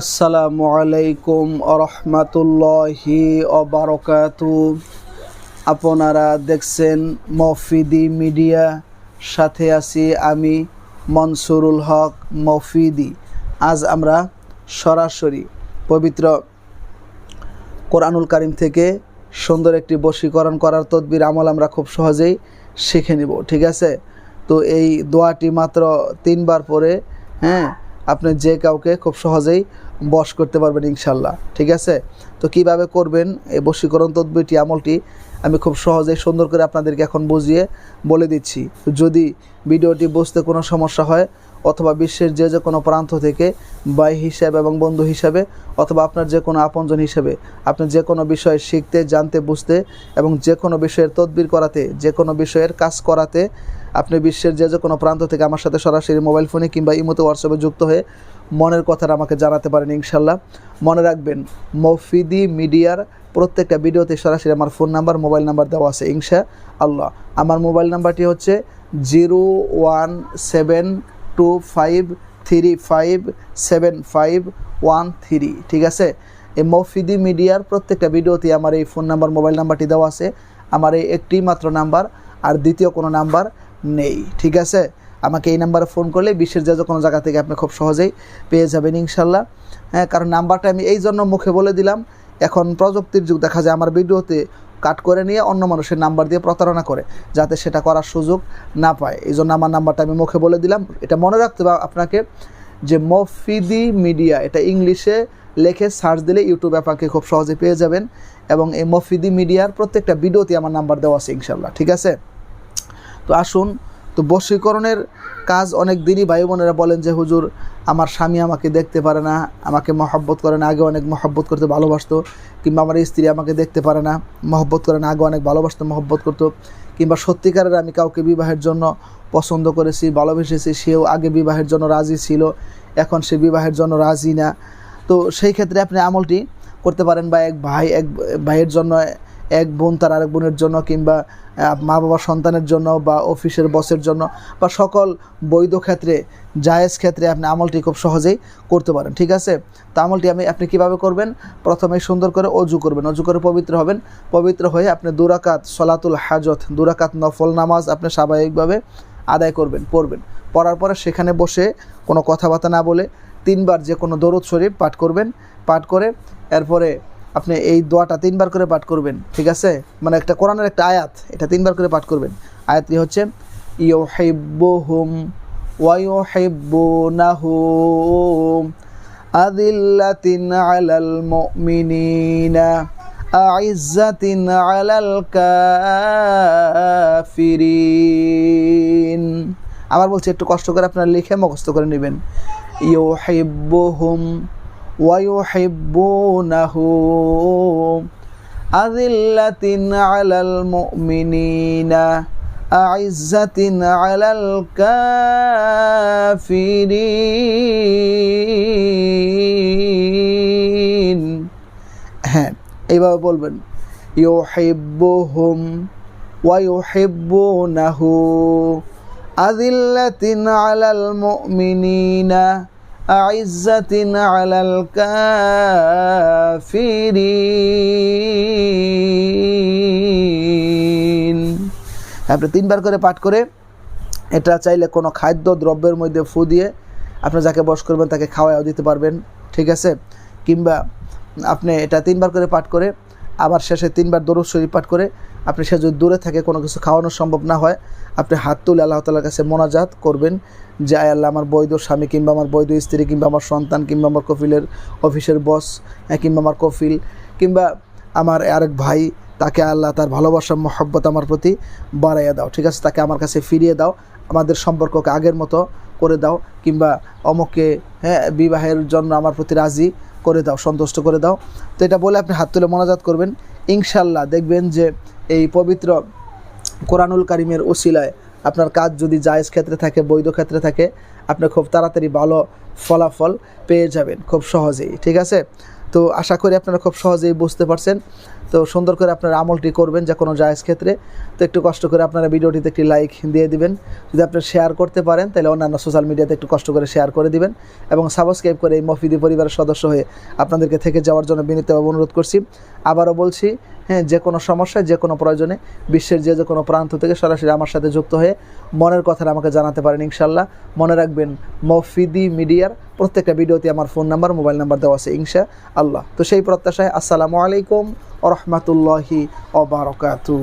আসসালামু আলাইকুম রহমাতুল্লাহি অবারকাতু আপনারা দেখছেন মফিদি মিডিয়া, সাথে আছি আমি মনসুরুল হক মফিদি। আজ আমরা সরাসরি পবিত্র কোরআনুল কারিম থেকে সুন্দর একটি বশীকরণ করার তদবির আমল আমরা খুব সহজেই শিখে নিব, ঠিক আছে? তো এই দোয়াটি মাত্র তিনবার পরে হ্যাঁ? আপনি যে কাউকে খুব সহজেই বশ করতে পারবেন ইনশাল্লাহ, ঠিক আছে? তো কীভাবে করবেন? এই বশীকরণ তদ্বিটি আমলটি আমি খুব সহজেই সুন্দর করে আপনাদেরকে এখন বুঝিয়ে বলে দিচ্ছি। যদি ভিডিওটি বুঝতে কোনো সমস্যা হয় অথবা বিশ্বের যে যে কোনো প্রান্ত থেকে ভাই হিসাবে এবং বন্ধু হিসাবে অথবা আপনার যে কোনো আপনজন হিসেবে আপনি যে কোনো বিষয় শিখতে, জানতে, বুঝতে এবং যে কোনো বিষয়ের তদবির করাতে, যে কোনো বিষয়ের কাজ করাতে আপনি বিশ্বের যে যে কোনো প্রান্ত থেকে আমার সাথে সরাসরি মোবাইল ফোনে কিংবা ইমোতে হোয়াটসঅ্যাপে যুক্ত হয়ে মনের কথাটা আমাকে জানাতে পারেন ইনশাল্লাহ মনে রাখবেন, মফিদি মিডিয়ার প্রত্যেকটা ভিডিওতে সরাসরি আমার ফোন নাম্বার, মোবাইল নাম্বার দেওয়া আছে ইনশা আল্লাহ আমার মোবাইল নাম্বারটি হচ্ছে zero one seven two five three five seven five one three ঠিক আছে? এই মফিদি মিডিয়ার প্রত্যেকটা ভিডিওতে আমার এই ফোন নাম্বার মোবাইল নাম্বারটি দেওয়া আছে। আমার এই একটি মাত্র নাম্বার আর দ্বিতীয় কোনো নাম্বার নেই, ঠিক আছে? আমাকে এই নাম্বারে ফোন করলে বিশ্বের যে কোনো জায়গা থেকে আপনি খুব সহজেই পেয়ে যাবেন ইনশাল্লাহ হ্যাঁ কারণ নাম্বারটা আমি এই জন্য মুখে বলে দিলাম। এখন প্রযুক্তির যুগ, দেখা যায় আমার ভিডিওতে কাট করে নিয়ে অন্য মানুষের নাম্বার দিয়ে প্রতারণা করে, যাতে সেটা করার সুযোগ না পায়। এই জন্য আমার নাম্বারটা আমি মুখে বলে দিলাম। এটা মনে রাখতে হবে আপনাকে যে মফিদি মিডিয়া, এটা ইংলিশে লেখে সার্চ দিলে ইউটিউবে আপনাকে খুব সহজে পেয়ে যাবেন। এবং এই মফিদি মিডিয়ার প্রত্যেকটা ভিডিওতে আমার নাম্বার দেওয়া আছে ইনশাল্লাহ ঠিক আছে? তো আসুন তো বশীকরণের কাজ অনেক দিনই ভাই বোনেরা বলেন যে, হুজুর, আমার স্বামী আমাকে দেখতে পারে না, আমাকে মহব্বত করে না। আগে অনেক মহব্বত করতে ভালোবাসতো, কিংবা আমার স্ত্রী আমাকে দেখতে পারে না, মহব্বত করে না, আগে অনেক ভালোবাসতো, মহব্বত করতো। কিংবা সত্যিকারের আমি কাউকে বিবাহের জন্য পছন্দ করেছি, ভালোবেসেছি, সেও আগে বিবাহের জন্য রাজি ছিল, এখন সে বিবাহের জন্য রাজি না। তো সেই ক্ষেত্রে আপনি আমলটি করতে পারেন বা এক ভাই, এক ভাইয়ের জন্য এক বোন তার আরেক বোনের জন্য কিংবা মা বাবা সন্তানের জন্য বা অফিসের বসের জন্য বা সকল বৈধ ক্ষেত্রে, জায়েজ ক্ষেত্রে আপনি আমলটি খুব সহজেই করতে পারেন, ঠিক আছে? তো আমলটি আমি, আপনি কীভাবে করবেন? প্রথমে সুন্দর করে অজু করবেন, অজু করে পবিত্র হবেন, পবিত্র হয়ে আপনি দুরাকাত সলাতুল হাজত দুরাকাত নফল নামাজ আপনি স্বাভাবিকভাবে আদায় করবেন, পড়বেন। পড়ার পরে সেখানে বসে কোনো কথাবার্তা না বলে তিনবার যে কোনো দরুদ শরীফ পাঠ করবেন, পাঠ করে এরপরে আপনি এই দোয়াটা তিনবার করে পাঠ করবেন, ঠিক আছে? মানে একটা কোরআনের একটা আয়াত, এটা তিনবার করে পাঠ করবেন। আয়াতটি হচ্ছে ইউ হেব্বুহুম ওয়াইউ হেব্বুনাহুম আদিল্লাতিন আলাল মুমিনিনা, আইজ্জাতিন আলাল কাফিরিন। আবার বলছি, একটু কষ্ট করে আপনারা লিখে মুখস্থ করে নেবেন। ইউ হেব্বুহুম ويحبونه أذلة على المؤمنين أعزة على الكافرين হ্যাঁ এইভাবে বলবেন ইউহিব্বুহুম ويحبونه أذلة على المؤمنين أعزة على الكافرين আপনি তিনবার করে পাঠ করে এটা চাইলে কোনো খাদ্য দ্রব্যের মধ্যে ফু দিয়ে আপনি যাকে বস করবেন তাকে খাওয়াও দিতে পারবেন ঠিক আছে কিংবা আপনি এটা তিনবার করে পাঠ করে আবার শেষে তিনবার দরুদ শরীফ পাঠ করে আপনি সে যদি দূরে থাকে, কোনো কিছু খাওয়ানো সম্ভব না হয়, আপনি হাত তুলে আল্লাহ তালার কাছে মোনাজাত করবেন যে, আয় আল্লাহ, আমার বৈধ স্বামী কিংবা আমার বৈধ স্ত্রী কিংবা আমার সন্তান কিংবা আমার কফিলের অফিসের বস কিংবা আমার কফিল কিংবা আমার আরেক ভাই, তাকে আল্লাহ তার ভালোবাসা, মহব্বত আমার প্রতি বাড়াইয়া দাও। ঠিক আছে, তাকে আমার কাছে ফিরিয়ে দাও, আমাদের সম্পর্ককে আগের মতো করে দাও কিংবা অমকে হ্যাঁ বিবাহের জন্য আমার প্রতি রাজি করে দাও, সন্তুষ্ট করে দাও। তো এটা বলে আপনি হাত তুলে মোনাজাত করবেন। ইনশাল্লাহ দেখবেন যে এই পবিত্র কোরআনুল কারিমের ওসিলায় আপনার কাজ যদি জায়েজ ক্ষেত্রে থাকে, বৈধ ক্ষেত্রে থাকে, আপনি খুব তাড়াতাড়ি ভালো ফলাফল পেয়ে যাবেন খুব সহজেই, ঠিক আছে? তো আশা করি আপনারা খুব সহজেই বুঝতে পারছেন। তো সুন্দর করে আপনারা আমলটি করবেন যে কোনো জায়েজ ক্ষেত্রে। তো একটু কষ্ট করে আপনারা ভিডিওটিতে একটি লাইক দিয়ে দিবেন। যদি আপনি শেয়ার করতে পারেন, তাহলে অন্যান্য সোশ্যাল মিডিয়াতে একটু কষ্ট করে শেয়ার করে দিবেন এবং সাবস্ক্রাইব করে এই মফিদি পরিবারের সদস্য হয়ে আপনাদেরকে থেকে যাওয়ার জন্য বিনীতভাবে অনুরোধ করছি। আবারও বলছি হ্যাঁ যে কোনো সমস্যায়, যে কোনো প্রয়োজনে বিশ্বের যে যে কোনো প্রান্ত থেকে সরাসরি আমার সাথে যুক্ত হয়ে মনের কথাটা আমাকে জানাতে পারেন ইনশাল্লাহ। মনে রাখবেন মফিদি মিডিয়ার প্রত্যেকটা ভিডিওতে আমার ফোন নাম্বার, মোবাইল নাম্বার দেওয়া আছে, ইনশা আল্লাহ। তো সেই প্রত্যাশায় আসসালামু আলাইকুম ও রহমতুল্লাহি ওবরাকাতু